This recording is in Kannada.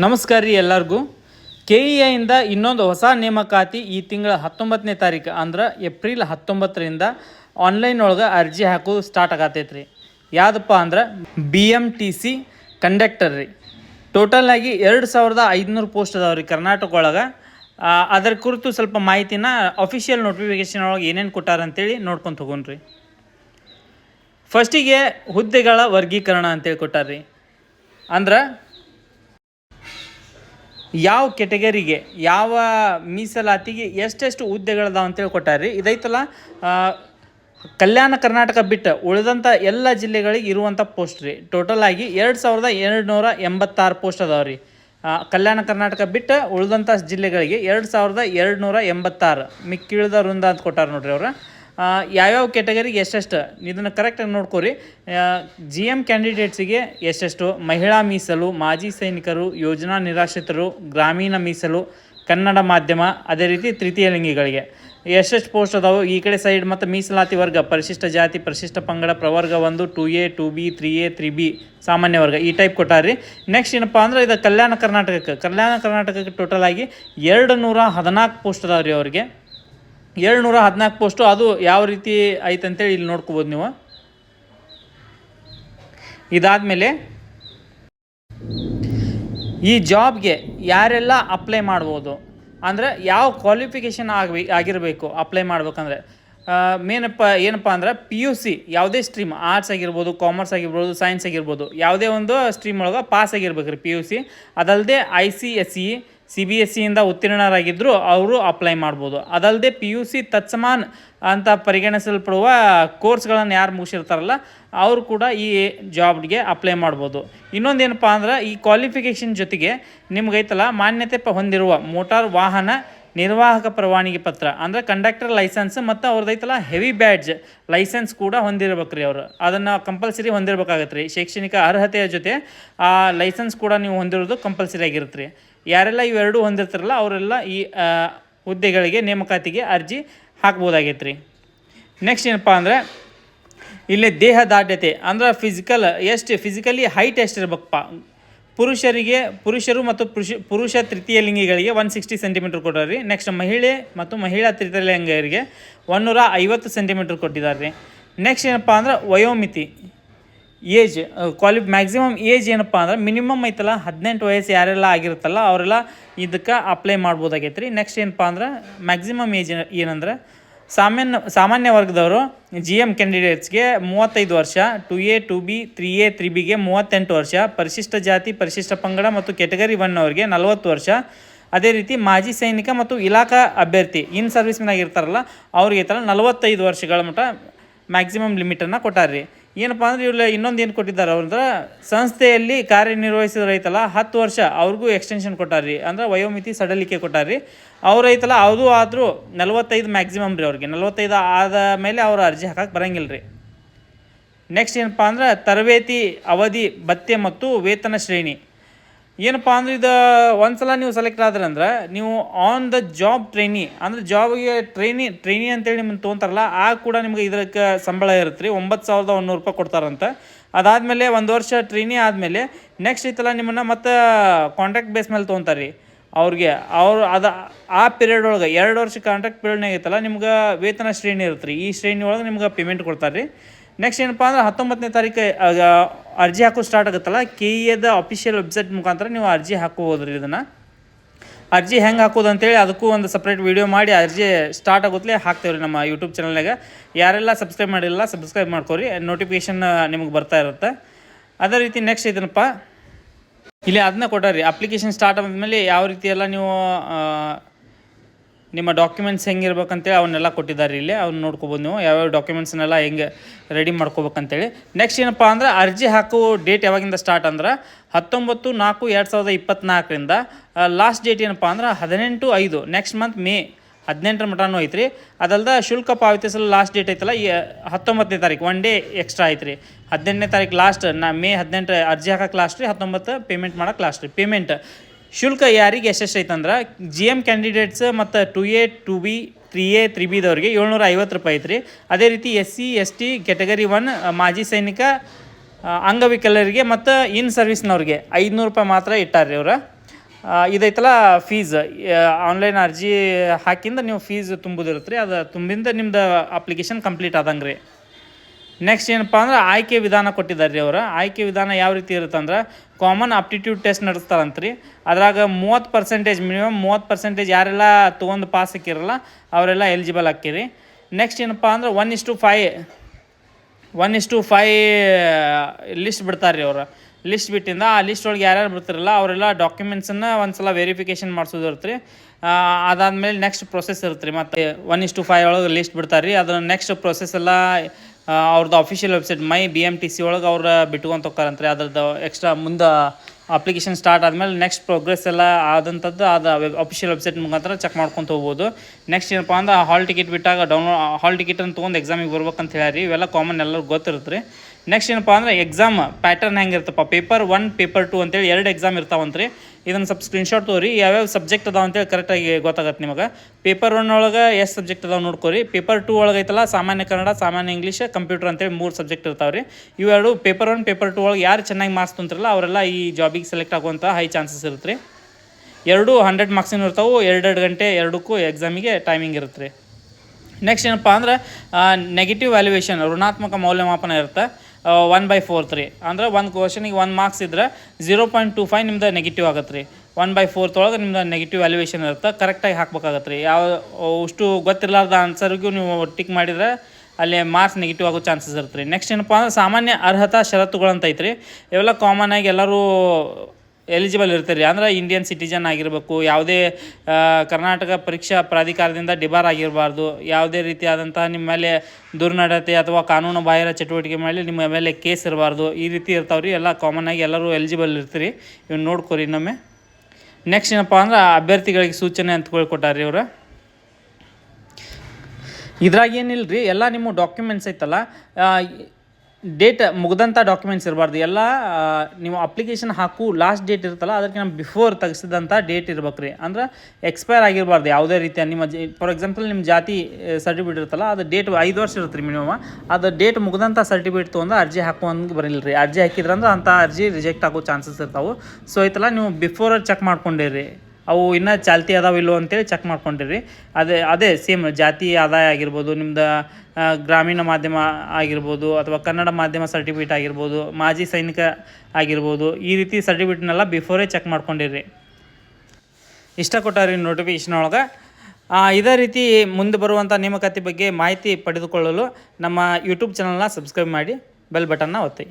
ನಮಸ್ಕಾರ ರೀ ಎಲ್ಲರಿಗೂ. ಕೆ ಇ ಐಯಿಂದ ಇನ್ನೊಂದು ಹೊಸ ನೇಮಕಾತಿ ಈ ತಿಂಗಳ ಹತ್ತೊಂಬತ್ತನೇ ತಾರೀಕು, ಅಂದ್ರೆ ಏಪ್ರಿಲ್ ಹತ್ತೊಂಬತ್ತರಿಂದ ಆನ್ಲೈನ್ ಒಳಗೆ ಅರ್ಜಿ ಹಾಕೋದು ಸ್ಟಾರ್ಟ್ ಆಗತೈತೆ ರೀ ಯಾವುದಪ್ಪ ಅಂದ್ರೆ B M T C conductor ರೀ. ಟೋಟಲ್ ಆಗಿ ಎರಡು ಸಾವಿರದ ಐದುನೂರು ಪೋಸ್ಟ್ ಅದಾವೆ ರೀ ಕರ್ನಾಟಕ ಒಳಗೆ. ಅದರ ಕುರಿತು ಸ್ವಲ್ಪ ಮಾಹಿತಿನ ಅಫಿಷಿಯಲ್ ನೋಟಿಫಿಕೇಶನ್ ಒಳಗೆ ಏನೇನು ಕೊಟ್ಟಾರ ಅಂತೇಳಿ ನೋಡ್ಕೊಂಡು ರೀ. ಫಸ್ಟಿಗೆ ಹುದ್ದೆಗಳ ವರ್ಗೀಕರಣ ಅಂತೇಳಿ ಕೊಟ್ಟಾರ್ರಿ ಅಂದ್ರೆ ಯಾವ ಕೆಟಗರಿಗೆ ಯಾವ ಮೀಸಲಾತಿಗೆ ಎಷ್ಟೆಷ್ಟು ಹುದ್ದೆಗಳದಾವ ಅಂತೇಳಿ ಕೊಟ್ಟಾರ್ರಿ ಇದೈತಲ್ಲ ಕಲ್ಯಾಣ ಕರ್ನಾಟಕ ಬಿಟ್ಟು ಉಳಿದಂಥ ಎಲ್ಲ ಜಿಲ್ಲೆಗಳಿಗೆ ಇರುವಂಥ ಪೋಸ್ಟ್ ರೀ. ಟೋಟಲ್ ಆಗಿ ಎರಡು ಸಾವಿರದ ಎರಡು ನೂರ ಎಂಬತ್ತಾರು ಪೋಸ್ಟ್ ಅದಾವೆ ರೀ. ಕಲ್ಯಾಣ ಕರ್ನಾಟಕ ಬಿಟ್ಟು ಉಳಿದಂಥ ಜಿಲ್ಲೆಗಳಿಗೆ ಎರಡು ಸಾವಿರದ ಎರಡು ನೂರ ಎಂಬತ್ತಾರು. ಮಿಕ್ಕಿಳಿದ ವೃಂದ ಅಂತ ಕೊಟ್ಟಾರ ನೋಡ್ರಿ ಅವ್ರು. ಯಾವ್ಯಾವ ಕೆಟಗರಿಗೆ ಎಷ್ಟೆಷ್ಟು? ಇದನ್ನು ಕರೆಕ್ಟಾಗಿ ನೋಡ್ಕೋರಿ. ಜಿ ಎಂ ಕ್ಯಾಂಡಿಡೇಟ್ಸಿಗೆ ಎಷ್ಟೆಷ್ಟು? ಮಹಿಳಾ ಮೀಸಲು, ಮಾಜಿ ಸೈನಿಕರು, ಯೋಜನಾ ನಿರಾಶ್ರಿತರು, ಗ್ರಾಮೀಣ ಮೀಸಲು, ಕನ್ನಡ ಮಾಧ್ಯಮ, ಅದೇ ರೀತಿ ತೃತೀಯ ಲಿಂಗಿಗಳಿಗೆ. ಎಷ್ಟೆಷ್ಟು ಪೋಸ್ಟ್ ಅದಾವೆ? ಈ ಕಡೆ ಸೈಡ್ ಮತ್ತು ಮೀಸಲಾತಿ ವರ್ಗ, ಪರಿಶಿಷ್ಟ ಜಾತಿ, ಪರಿಶಿಷ್ಟ ಪಂಗಡ, ಪ್ರವರ್ಗ ಒಂದು two A two B three A three B ಸಾಮಾನ್ಯ ವರ್ಗ, ಈ ಟೈಪ್ ಕೊಟ್ಟಾರ್ರಿ ನೆಕ್ಸ್ಟ್ ಏನಪ್ಪ ಅಂದ್ರೆ ಇದು ಕಲ್ಯಾಣ ಕರ್ನಾಟಕಕ್ಕೆ. ಕಲ್ಯಾಣ ಕರ್ನಾಟಕಕ್ಕೆ ಟೋಟಲ್ ಆಗಿ ಎರಡು ನೂರ ಹದಿನಾಲ್ಕು ಪೋಸ್ಟ್ ಅದಾವೆ ರೀ ಅವ್ರಿಗೆ. ಏಳ್ನೂರ ಹದಿನಾಲ್ಕು ಪೋಸ್ಟು ಅದು ಯಾವ ರೀತಿ ಐತೆ ಅಂತೇಳಿ ಇಲ್ಲಿ ನೋಡ್ಕೋಬೋದು ನೀವು. ಇದಾದಮೇಲೆ ಈ ಜಾಬ್ಗೆ ಯಾರೆಲ್ಲ ಅಪ್ಲೈ ಮಾಡ್ಬೋದು, ಅಂದರೆ ಯಾವ ಕ್ವಾಲಿಫಿಕೇಷನ್ ಆಗಬೇಕು ಆಗಿರಬೇಕು ಅಪ್ಲೈ ಮಾಡ್ಬೇಕಂದ್ರೆ ಮೇನಪ್ಪ ಏನಪ್ಪ ಅಂದ್ರೆ ಪಿ ಯು ಸಿ ಯಾವುದೇ ಸ್ಟ್ರೀಮ್ ಆರ್ಟ್ಸ್ ಆಗಿರ್ಬೋದು ಕಾಮರ್ಸ್ ಆಗಿರ್ಬೋದು ಸೈನ್ಸ್ ಆಗಿರ್ಬೋದು, ಯಾವುದೇ ಒಂದು ಸ್ಟ್ರೀಮ್ ಒಳಗೆ ಪಾಸ್ ಆಗಿರ್ಬೇಕು ರೀ ಪಿ ಯು ಸಿ ಅದಲ್ಲದೆ I C S C C B S ಸಿಯಿಂದ ಉತ್ತೀರ್ಣರಾಗಿದ್ದರೂ ಅವರು ಅಪ್ಲೈ ಮಾಡ್ಬೋದು. ಅದಲ್ಲದೆ ಪಿ ಯು ಸಿ ತತ್ಸಮಾನ್ ಅಂತ ಪರಿಗಣಿಸಲ್ಪಡುವ ಕೋರ್ಸ್ಗಳನ್ನು ಯಾರು ಮುಗಿಸಿರ್ತಾರಲ್ಲ, ಅವರು ಕೂಡ ಈ ಜಾಬ್ಗೆ ಅಪ್ಲೈ ಮಾಡ್ಬೋದು. ಇನ್ನೊಂದು ಏನಪ್ಪ ಅಂದ್ರೆ ಈ ಕ್ವಾಲಿಫಿಕೇಷನ್ ಜೊತೆಗೆ ನಿಮ್ಗೈತಲ್ಲ ಮಾನ್ಯತೆ ಹೊಂದಿರುವ ಮೋಟಾರ್ ವಾಹನ ನಿರ್ವಾಹಕ ಪರವಾನಗಿ ಪತ್ರ, ಅಂದರೆ ಕಂಡಕ್ಟರ್ ಲೈಸೆನ್ಸ್ ಮತ್ತು ಅವ್ರದ್ದೈತಲ್ಲ ಹೆವಿ ಬ್ಯಾಡ್ಜ್ ಲೈಸೆನ್ಸ್ ಕೂಡ ಹೊಂದಿರ್ಬೇಕು ರೀ ಅವರು. ಅದನ್ನು ಕಂಪಲ್ಸರಿ ಹೊಂದಿರಬೇಕಾಗತ್ತೆ ರೀ ಶೈಕ್ಷಣಿಕ ಅರ್ಹತೆಯ ಜೊತೆ ಆ ಲೈಸೆನ್ಸ್ ಕೂಡ ನೀವು ಹೊಂದಿರೋದು ಕಂಪಲ್ಸರಿ ಆಗಿರುತ್ತೆ ರೀ ಯಾರೆಲ್ಲ ಇವೆರಡೂ ಹೊಂದಿರ್ತಾರಲ್ಲ, ಅವರೆಲ್ಲ ಈ ಹುದ್ದೆಗಳಿಗೆ ನೇಮಕಾತಿಗೆ ಅರ್ಜಿ ಹಾಕ್ಬೋದಾಗೈತೆ ರೀ ನೆಕ್ಸ್ಟ್ ಏನಪ್ಪ ಅಂದರೆ, ಇಲ್ಲಿ ದೇಹ ದಾಢ್ಯತೆ ಅಂದ್ರೆ ಫಿಸಿಕಲ್ ಎಷ್ಟು ಫಿಸಿಕಲಿ ಹೈಟ್ ಎಷ್ಟಿರ್ಬೇಕಪ್ಪ ಪುರುಷರಿಗೆ, ಪುರುಷರು ಮತ್ತು ಪುರುಷ ಪುರುಷ ತೃತೀಯ ಲಿಂಗಿಗಳಿಗೆ ಒನ್ ಸಿಕ್ಸ್ಟಿ ಸೆಂಟಿಮೀಟ್ರ್ ಕೊಟ್ಟಾರ್ರಿ ನೆಕ್ಸ್ಟ್ ಮಹಿಳೆ ಮತ್ತು ಮಹಿಳಾ ತೃತೀಯ ಲಿಂಗಿಗರಿಗೆ ಒನ್ನೂರ ಐವತ್ತು ಸೆಂಟಿಮೀಟ್ರ್ ಕೊಟ್ಟಿದ್ದಾರೆ. ರೀ ನೆಕ್ಸ್ಟ್ ಏನಪ್ಪ ಅಂದ್ರೆ ವಯೋಮಿತಿ, ಏಜ್ ಕ್ವಾಲಿ ಮ್ಯಾಕ್ಸಿಮಮ್ ಏಜ್ ಏನಪ್ಪ ಅಂದ್ರೆ ಮಿನಿಮಮ್ ಐತಲ್ಲ, ಹದಿನೆಂಟು ವಯಸ್ಸು ಯಾರೆಲ್ಲ ಆಗಿರುತ್ತಲ್ಲ ಅವರೆಲ್ಲ ಇದಕ್ಕೆ ಅಪ್ಲೈ ಮಾಡ್ಬೋದಾಗೈತೆ ರೀ ನೆಕ್ಸ್ಟ್ ಏನಪ್ಪ ಅಂದ್ರೆ ಮ್ಯಾಕ್ಸಿಮಮ್ ಏಜ್ ಏನಂದ್ರೆ ಸಾಮಾನ್ಯ ಸಾಮಾನ್ಯ ವರ್ಗದವರು ಜಿ ಎಂ ಕ್ಯಾಂಡಿಡೇಟ್ಸ್ಗೆ ಮೂವತ್ತೈದು ವರ್ಷ two A two B three A three ಬಿಗೆ ಮೂವತ್ತೆಂಟು ವರ್ಷ, ಪರಿಶಿಷ್ಟ ಜಾತಿ, ಪರಿಶಿಷ್ಟ ಪಂಗಡ ಮತ್ತು ಕೆಟಗರಿ ಒನ್ ಅವರಿಗೆ ನಲವತ್ತು ವರ್ಷ. ಅದೇ ರೀತಿ ಮಾಜಿ ಸೈನಿಕ ಮತ್ತು ಇಲಾಖಾ ಅಭ್ಯರ್ಥಿ ಇನ್ ಸರ್ವಿಸ್ಮೆನ್ ಆಗಿರ್ತಾರಲ್ಲ, ಅವ್ರಿಗೆ ಈ ಥರ ನಲವತ್ತೈದು ವರ್ಷಗಳ ಮಟ್ಟ ಮ್ಯಾಕ್ಸಿಮಮ್ ಲಿಮಿಟನ್ನು ಕೊಟ್ಟಾರ್ರಿ. ಏನಪ್ಪ ಅಂದ್ರೆ ಇವ್ರು ಇನ್ನೊಂದು ಏನು ಕೊಟ್ಟಿದ್ದಾರೆ ಅವ್ರಂದ್ರೆ ಸಂಸ್ಥೆಯಲ್ಲಿ ಕಾರ್ಯನಿರ್ವಹಿಸಿದ ರೈತಲ್ಲ, ಹತ್ತು ವರ್ಷ ಅವ್ರಿಗೂ ಎಕ್ಸ್ಟೆನ್ಷನ್ ಕೊಟ್ಟಾರ್ರಿ. ಅಂದ್ರೆ ವಯೋಮಿತಿ ಸಡಲಿಕೆ ಕೊಟ್ಟಾರ್ರಿ. ಅವ್ರು ರೈತಲ್ಲ, ಅದು ಆದರೂ ನಲವತ್ತೈದು ಮ್ಯಾಕ್ಸಿಮಮ್ ರೀ ಅವ್ರಿಗೆ. ನಲವತ್ತೈದು ಆದ ಮೇಲೆ ಅವ್ರು ಅರ್ಜಿ ಹಾಕಕ್ಕೆ ಬರಂಗಿಲ್ಲ ರೀ ನೆಕ್ಸ್ಟ್ ಏನಪ್ಪ ಅಂದ್ರೆ ತರಬೇತಿ, ಅವಧಿ ಭತ್ಯೆ ಮತ್ತು ವೇತನ ಶ್ರೇಣಿ. ಏನಪ್ಪ ಅಂದ್ರೆ ಇದು ಒಂದ್ಸಲ ನೀವು ಸೆಲೆಕ್ಟ್ ಆದ್ರೆ ಅಂದ್ರೆ ನೀವು ಆನ್ ದ ಜಾಬ್ ಟ್ರೈನಿ ಅಂದ್ರೆ ಜಾಬ್ಗೆ ಟ್ರೈನಿ ಟ್ರೈನಿ ಅಂತೇಳಿ ನಿಮ್ಮನ್ನು ತೊಗೊಂತಾರಲ್ಲ, ಆ ಕೂಡ ನಿಮ್ಗೆ ಇದಕ್ಕೆ ಸಂಬಳ ಇರುತ್ತೆ ರೀ ಒಂಬತ್ತು ಸಾವಿರದ ಒಂದೂರು ರೂಪಾಯಿ ಕೊಡ್ತಾರಂತ. ಅದಾದಮೇಲೆ ಒಂದು ವರ್ಷ ಟ್ರೈನಿ ಆದಮೇಲೆ ನೆಕ್ಸ್ಟ್ ಇತ್ತಲ್ಲ ನಿಮ್ಮನ್ನು ಮತ್ತೆ ಕಾಂಟ್ರಾಕ್ಟ್ ಬೇಸ್ ಮೇಲೆ ತೊಗೊಂತಾರೆ ರೀ ಅವ್ರಿಗೆ, ಅವ್ರು ಅದು, ಆ ಪೀರಿಯಡ್ ಒಳಗೆ ಎರಡು ವರ್ಷ ಕಾಂಟ್ರಾಕ್ಟ್ ಪೀರಿಯಡ್ನಾಗ ಐತಲ್ಲ, ನಿಮ್ಗೆ ವೇತನ ಶ್ರೇಣಿ ಇರುತ್ತೆ ರೀ ಈ ಶ್ರೇಣಿ ಒಳಗೆ ನಿಮ್ಗೆ ಪೇಮೆಂಟ್ ಕೊಡ್ತಾರೆ ರೀ ನೆಕ್ಸ್ಟ್ ಏನಪ್ಪ ಅಂದ್ರೆ ಹತ್ತೊಂಬತ್ತನೇ ತಾರೀಕು ಅರ್ಜಿ ಹಾಕೋ ಸ್ಟಾರ್ಟ್ ಆಗುತ್ತಲ್ಲ? ಕೆ ಎದ ಅಫಿಷಿಯಲ್ ವೆಬ್ಸೈಟ್ ಮುಖಾಂತರ ನೀವು ಅರ್ಜಿ ಹಾಕೋಬೋದು ರೀ ಇದನ್ನು. ಅರ್ಜಿ ಹೆಂಗೆ ಹಾಕೋದು ಅಂತೇಳಿ ಅದಕ್ಕೂ ಒಂದು ಸಪ್ರೇಟ್ ವೀಡಿಯೋ ಮಾಡಿ ಅರ್ಜಿ ಸ್ಟಾರ್ಟ್ ಆಗುತ್ತಲೇ ಹಾಕ್ತೇವೆ ರೀ ನಮ್ಮ ಯೂಟ್ಯೂಬ್ ಚಾನಲ್ನಾಗ ಯಾರೆಲ್ಲ ಸಬ್ಸ್ಕ್ರೈಬ್ ಮಾಡಿಲ್ಲ ಸಬ್ಸ್ಕ್ರೈಬ್ ಮಾಡ್ಕೊರಿ. ನೋಟಿಫಿಕೇಷನ್ ನಿಮಗೆ ಬರ್ತಾ ಇರುತ್ತೆ. ಅದೇ ರೀತಿ ನೆಕ್ಸ್ಟ್ ಇದನ್ನಪ್ಪ ಇಲ್ಲಿ ಅದನ್ನ ಕೊಟ್ಟಾರಿ ಅಪ್ಲಿಕೇಶನ್ ಸ್ಟಾರ್ಟ್ ಆದಮೇಲೆ ಯಾವ ರೀತಿ ಎಲ್ಲ ನೀವು ನಿಮ್ಮ ಡಾಕ್ಯುಮೆಂಟ್ಸ್ ಹೆಂಗಿರ್ಬೇಕಂತೇಳಿ ಅವನ್ನೆಲ್ಲ ಕೊಟ್ಟಿದ್ದಾರೆ ಇಲ್ಲಿ. ಅವ್ನು ನೋಡ್ಕೊಬೋದು ನೀವು. ಯಾವ್ಯಾವ ಡಾಕ್ಯುಮೆಂಟ್ಸ್ನೆಲ್ಲ ಹೆಂಗೆ ರೆಡಿ ಮಾಡ್ಕೋಬೇಕಂತೇಳಿ. ನೆಕ್ಸ್ಟ್ ಏನಪ್ಪ ಅಂದ್ರೆ ಅರ್ಜಿ ಹಾಕೋ ಡೇಟ್ ಯಾವಾಗಿಂದ ಸ್ಟಾರ್ಟ್ ಅಂದ್ರೆ ಹತ್ತೊಂಬತ್ತು ನಾಲ್ಕು ಎರಡು ಸಾವಿರದ ಇಪ್ಪತ್ತ್ನಾಲ್ಕರಿಂದ ಲಾಸ್ಟ್ ಡೇಟ್ ಏನಪ್ಪ ಅಂದ್ರೆ ಹದಿನೆಂಟು ಐದು ನೆಕ್ಸ್ಟ್ ಮಂತ್ ಮೇ ಹದಿನೆಂಟರ ಮಟನೂ ಐತ್ರಿ. ಅದಲ್ದ ಶುಲ್ಕ ಪಾವತಿಸಲು ಲಾಸ್ಟ್ ಡೇಟ್ ಐತಲ್ಲ, ಈ, ಹತ್ತೊಂಬತ್ತನೇ ತಾರೀಕು ಒನ್ ಡೇ ಎಕ್ಸ್ಟ್ರಾ ಐತ್ರಿ. ಹದಿನೆಂಟನೇ ತಾರೀಕು ಲಾಸ್ಟ್ ನಾ ಮೇ ಹದಿನೆಂಟು ಅರ್ಜಿ ಹಾಕಕ್ಕೆ ಲಾಸ್ಟ್ ರೀ, ಹತ್ತೊಂಬತ್ತು ಪೇಮೆಂಟ್ ಮಾಡೋಕ್ಕೆ ಲಾಸ್ಟ್ ರೀ. ಪೇಮೆಂಟ್ ಶುಲ್ಕ ಯಾರಿಗೆ ಎಷ್ಟೆಷ್ಟು ಐತಂದ್ರೆ ಜಿ ಎಂ ಕ್ಯಾಂಡಿಡೇಟ್ಸ್ ಮತ್ತು two A two B three A three ಬಿದವ್ರಿಗೆ ಏಳ್ನೂರ ಐವತ್ತು ರೂಪಾಯಿ ಐತ್ರಿ. ಅದೇ ರೀತಿ S C S T category one ಮಾಜಿ ಸೈನಿಕ ಅಂಗವಿಕಲರಿಗೆ ಮತ್ತು ಇನ್ ಸರ್ವಿಸ್ನವ್ರಿಗೆ ಐದುನೂರು ರೂಪಾಯಿ ಮಾತ್ರ ಇಟ್ಟಾರ್ರಿ ಅವ್ರು. ಆ, ಇದೈತಲ್ಲ ಫೀಸ್ ಆನ್ಲೈನ್ ಅರ್ಜಿ ಹಾಕಿಂದ ನೀವು ಫೀಸ್ ತುಂಬೋದಿರುತ್ತೆ ರೀ ಅದು ತುಂಬಿಂದ ನಿಮ್ದು ಅಪ್ಲಿಕೇಶನ್ ಕಂಪ್ಲೀಟ್ ಆದಂಗೆ ರೀ ನೆಕ್ಸ್ಟ್ ಏನಪ್ಪ ಅಂದ್ರೆ ಆಯ್ಕೆ ವಿಧಾನ ಕೊಟ್ಟಿದ್ದಾರೆ ರೀ ಅವರು. ಆಯ್ಕೆ ವಿಧಾನ ಯಾವ ರೀತಿ ಇರುತ್ತೆ ಅಂದ್ರೆ ಕಾಮನ್ ಆಪ್ಟಿಟ್ಯೂಡ್ ಟೆಸ್ಟ್ ನಡೆಸ್ತಾರಂತ ರೀ ಅದ್ರಾಗ ಮೂವತ್ತು ಪರ್ಸೆಂಟೇಜ್ ಮಿನಿಮಮ್ ಮೂವತ್ತು ಪರ್ಸೆಂಟೇಜ್ ಯಾರೆಲ್ಲ ತೊಗೊಂಡು ಪಾಸ್ ಹಾಕಿರಲ್ಲ, ಅವರೆಲ್ಲ ಎಲಿಜಿಬಲ್ ಹಾಕಿರಿ. ನೆಕ್ಸ್ಟ್ ಏನಪ್ಪ ಅಂದ್ರೆ one is to five one is to five list ಬಿಡ್ತಾರೆ ರೀ ಅವರು. ಲಿಸ್ಟ್ ಬಿಟ್ಟಿಂದ ಆ ಲಿಸ್ಟ್ ಒಳಗೆ ಯಾರ್ಯಾರು ಬಿಡ್ತಾರಲ್ಲ ಅವರೆಲ್ಲ ಡಾಕ್ಯುಮೆಂಟ್ಸನ್ನು ಒಂದು ಸಲ ವೆರಿಫಿಕೇಷನ್ ಮಾಡಿಸೋದು ಇರುತ್ತೆ ರೀ ಅದಾದಮೇಲೆ ನೆಕ್ಸ್ಟ್ ಪ್ರೊಸೆಸ್ ಇರುತ್ತೆ ರೀ ಮತ್ತು ಒನ್ ಇಸ್ ಟು ಫೈವ್ ಒಳಗೆ ಲಿಸ್ಟ್ ಬಿಡ್ತಾರೆ ರೀ. ಅದನ್ನ ನೆಕ್ಸ್ಟ್ ಪ್ರೊಸೆಸ್ ಎಲ್ಲ ಅವ್ರದ್ದು official website my B M T C ಒಳಗೆ ಅವ್ರು ಬಿಟ್ಕೊಂತ ಹೋಗ್ತಾರಂತ್ರಿ ಅದ್ರದ್ದು ಎಕ್ಸ್ಟ್ರಾ ಮುಂದೆ ಅಪ್ಲಿಕೇಶನ್ ಸ್ಟಾರ್ಟ್ ಆದಮೇಲೆ ನೆಕ್ಸ್ಟ್ ಪ್ರೋಗ್ರೆಸ್ ಎಲ್ಲ ಆದಂಥದ್ದು ಅದು ವೆಬ್ ಅಫಿಷಿಯಲ್ ವೆಬ್ಸೈಟ್ ಮುಖಾಂತರ ಚೆಕ್ ಮಾಡ್ಕೊಂತ ಹೋಗ್ಬೋದು. ನೆಕ್ಸ್ಟ್ ಏನಪ್ಪ ಅಂದ್ರೆ ಹಾಲ್ ಟಿಕೆಟ್ ಬಿಟ್ಟಾಗ ಡೌನ್ಲೋಡ್ ಹಾಲ್ ಟಿಕೆಟನ್ನು ತೊಗೊಂಡು ಎಕ್ಸಾಮಿಗೆ ಬರ್ಬೇಕಂತ ಹೇಳಿ ಇವೆಲ್ಲ ಕಾಮನ್ ಎಲ್ಲರಿಗೂ ಗೊತ್ತಿರುತ್ತೆ ರೀ ನೆಕ್ಸ್ಟ್ ಏನಪ್ಪ ಅಂದ್ರೆ ಎಕ್ಸಾಮ್ ಪ್ಯಾಟರ್ನ್ ಹೆಂಗಿರ್ತಪ್ಪ? ಪೇಪರ್ ಒನ್ ಪೇಪರ್ ಟು ಅಂತೇಳಿ ಎರಡು ಎಕ್ಸಾಮ್ ಇರ್ತಾವಂತ್ರಿ. ಇದನ್ನು ಸ್ವಲ್ಪ ಸ್ಕ್ರೀನ್ಶಾಟ್ ತೋರಿ ಯಾವ್ಯಾವ ಸಬ್ಜೆಕ್ಟ್ ಅದಾವ ಅಂತೇಳಿ ಕರೆಕ್ಟಾಗಿ ಗೊತ್ತಾಗತ್ತೆ ನಿಮಗೆ. ಪೇಪರ್ ಒನ್ ಒಳಗೆ ಎಷ್ಟು ಸಬ್ಜೆಕ್ಟ್ ಅದಾವ ನೋಡ್ಕೊರಿ. ಪೇಪರ್ ಟು ಒಳಗೆ ಐತಲ್ಲ, ಸಾಮಾನ್ಯ ಕನ್ನಡ, ಸಾಮಾನ್ಯ ಇಂಗ್ಲೀಷ್ ಕಂಪ್ಯೂಟರ್ ಅಂತೇಳಿ ಮೂರು ಸಬ್ಜೆಕ್ಟ್ ಇರ್ತಾವೆ ರೀ ಇವೆರಡು ಪೇಪರ್ ಒನ್ ಪೇಪರ್ ಟು ಒಳಗೆ ಯಾರು ಚೆನ್ನಾಗಿ ಮಾರ್ಕ್ಸ್ ತುಂತಿರಲ್ಲ, ಅವರೆಲ್ಲ ಈ ಜಾಬಿಗೆ ಸೆಲೆಕ್ಟ್ ಆಗುವಂಥ ಹೈ ಚಾನ್ಸಸ್ ಇರುತ್ತೆ ರೀ ಎರಡು ಹಂಡ್ರೆಡ್ ಮಾರ್ಕ್ಸಿನ ಇರ್ತಾವೆ, ಎರಡೆರಡು ಗಂಟೆ ಎರಡಕ್ಕೂ ಎಕ್ಸಾಮಿಗೆ ಟೈಮಿಂಗ್ ಇರುತ್ತೆ ರೀ ನೆಕ್ಸ್ಟ್ ಏನಪ್ಪ ಅಂದ್ರೆ ನೆಗೆಟಿವ್ ವ್ಯಾಲ್ಯೂಯೇಷನ್ ಋಣಾತ್ಮಕ ಮೌಲ್ಯಮಾಪನ ಇರುತ್ತೆ. ಒನ್ ಬೈ ಫೋರ್ ತ್ರೀ ಅಂದ್ರೆ ಒಂದು ಕ್ವಶನಿಗೆ ಒನ್ ಮಾರ್ಕ್ಸ್ ಇದ್ರೆ ಝೀರೋ ಪಾಯಿಂಟ್ ಟು ಫೈವ್ ನಿಮ್ದು ನೆಗೆಟಿವ್ ಆಗುತ್ತೆ ರೀ ಒನ್ ಬೈ ಫೋರ್ತ್ ಒಳಗೆ ನಿಮ್ದು ನೆಗೆಟಿವ್ ವ್ಯಾಲ್ಯೂಯೇಷನ್ ಇರುತ್ತೆ. ಕರೆಕ್ಟಾಗಿ ಹಾಕ್ಬೇಕಾಗತ್ತೆ ರೀ ಯಾವ, ಅಷ್ಟು ಗೊತ್ತಿರಲಾರ್ದ ಆನ್ಸರ್ಗೂ ನೀವು ಟಿಕ್ ಮಾಡಿದ್ರೆ ಅಲ್ಲಿ ಮಾರ್ಕ್ಸ್ ನೆಗೆಟಿವ್ ಆಗೋ ಚಾನ್ಸಸ್ ಇರುತ್ತೆ ರೀ ನೆಕ್ಸ್ಟ್ ಏನಪ್ಪ ಅಂದ್ರೆ ಸಾಮಾನ್ಯ ಅರ್ಹತಾ ಷರತ್ತುಗಳಂತ ಐತ್ರಿ ಇವೆಲ್ಲ ಕಾಮನ್ ಆಗಿ ಎಲ್ಲರೂ ಎಲಿಜಿಬಲ್ ಇರ್ತೀರಿ. ಅಂದ್ರೆ ಇಂಡಿಯನ್ ಸಿಟಿಜನ್ ಆಗಿರಬೇಕು, ಯಾವುದೇ ಕರ್ನಾಟಕ ಪರೀಕ್ಷಾ ಪ್ರಾಧಿಕಾರದಿಂದ ಡಿಬಾರ್ ಆಗಿರಬಾರ್ದು, ಯಾವುದೇ ರೀತಿಯಾದಂತಹ ನಿಮ್ಮ ಮೇಲೆ ದುರ್ನಡತೆ ಅಥವಾ ಕಾನೂನು ಬಾಹಿರ ಚಟುವಟಿಕೆ ಮೇಲೆ ನಿಮ್ಮ ಮೇಲೆ ಕೇಸ್ ಇರಬಾರ್ದು, ಈ ರೀತಿ ಇರ್ತಾವ್ರಿ. ಎಲ್ಲ ಕಾಮನ್ ಆಗಿ ಎಲ್ಲರೂ ಎಲಿಜಿಬಲ್ ಇರ್ತೀರಿ. ಇವ್ನು ನೋಡ್ಕೊರಿ ಇನ್ನೊಮ್ಮೆ. ನೆಕ್ಸ್ಟ್ ಏನಪ್ಪ ಅಂದ್ರೆ ಅಭ್ಯರ್ಥಿಗಳಿಗೆ ಸೂಚನೆ ಅಂತ ಕೇಳ್ಕೊಟ್ಟಾರ್ರಿ ಇವರು. ಇದ್ರಾಗ ಏನಿಲ್ಲ ರೀ ಎಲ್ಲ ನಿಮ್ಮ ಡಾಕ್ಯುಮೆಂಟ್ಸ್ ಐತಲ್ಲ ಡೇಟ್ ಮುಗ್ದಂಥ ಡಾಕ್ಯುಮೆಂಟ್ಸ್ ಇರಬಾರ್ದು. ಎಲ್ಲ ನೀವು ಅಪ್ಲಿಕೇಶನ್ ಹಾಕು ಲಾಸ್ಟ್ ಡೇಟ್ ಇರುತ್ತಲ್ಲ ಅದಕ್ಕಿಂತ ಬಿಫೋರ್ ತೆಗೆಸಿದಂಥ ಡೇಟ್ ಇರ್ಬೇಕು ರೀ ಅಂದ್ರೆ ಎಕ್ಸ್ಪೈರ್ ಆಗಿರಬಾರ್ದು ಯಾವುದೇ ರೀತಿಯ ನಿಮ್ಮ ಫಾರ್ ಎಕ್ಸಾಂಪಲ್ ನಿಮ್ಮ ಜಾತಿ ಸರ್ಟಿಫಿಕೇಟ್ ಇರುತ್ತಲ್ಲ, ಅದು ಡೇಟ್ ಐದು ವರ್ಷ ಇರುತ್ತೆ ರೀ ಮಿನಿಮಮ್ ಅದು ಡೇಟ್ ಮುಗ್ದಂಥ ಸರ್ಟಿಫಿಕೇಟ್ ತೊಗೊಂಡು ಅರ್ಜಿ ಹಾಕುವಂಗೆ ಬರಲಿಲ್ಲ ರೀ ಅರ್ಜಿ ಹಾಕಿದ್ರಂದ್ರೆ ಅಂಥ ಅರ್ಜಿ ರಿಜೆಕ್ಟ್ ಆಗೋ ಚಾನ್ಸಸ್ ಇರ್ತಾವೆ. ಸೊ ಐತಲ್ಲ ನೀವು ಬಿಫೋರ್ ಚೆಕ್ ಮಾಡ್ಕೊಂಡಿರಿ. ಅವು ಇನ್ನೂ ಚಾಲ್ತಿ ಅದಾವ ಇಲ್ಲೋ ಅಂತೇಳಿ ಚೆಕ್ ಮಾಡ್ಕೊಂಡಿರಿ ಅದೇ ಅದೇ ಸೇಮ್ ಜಾತಿ ಆದಾಯ ಆಗಿರ್ಬೋದು, ನಿಮ್ದು ಗ್ರಾಮೀಣ ಮಾಧ್ಯಮ ಆಗಿರ್ಬೋದು ಅಥವಾ ಕನ್ನಡ ಮಾಧ್ಯಮ ಸರ್ಟಿಫಿಕೇಟ್ ಆಗಿರ್ಬೋದು, ಮಾಜಿ ಸೈನಿಕ ಆಗಿರ್ಬೋದು, ಈ ರೀತಿ ಸರ್ಟಿಫಿಕೇಟ್ನೆಲ್ಲ ಬಿಫೋರೇ ಚೆಕ್ ಮಾಡ್ಕೊಂಡಿರಿ ಇಷ್ಟ ಕೊಟ್ಟಾರಿ ನೋಟಿಫಿಕೇಶನ್ ಒಳಗೆ. ಇದೇ ರೀತಿ ಮುಂದೆ ಬರುವಂಥ ನೇಮಕಾತಿ ಬಗ್ಗೆ ಮಾಹಿತಿ ಪಡೆದುಕೊಳ್ಳಲು ನಮ್ಮ ಯೂಟ್ಯೂಬ್ ಚಾನಲ್ನ ಸಬ್ಸ್ಕ್ರೈಬ್ ಮಾಡಿ ಬೆಲ್ ಬಟನ್ನ ಒತ್ತಿ.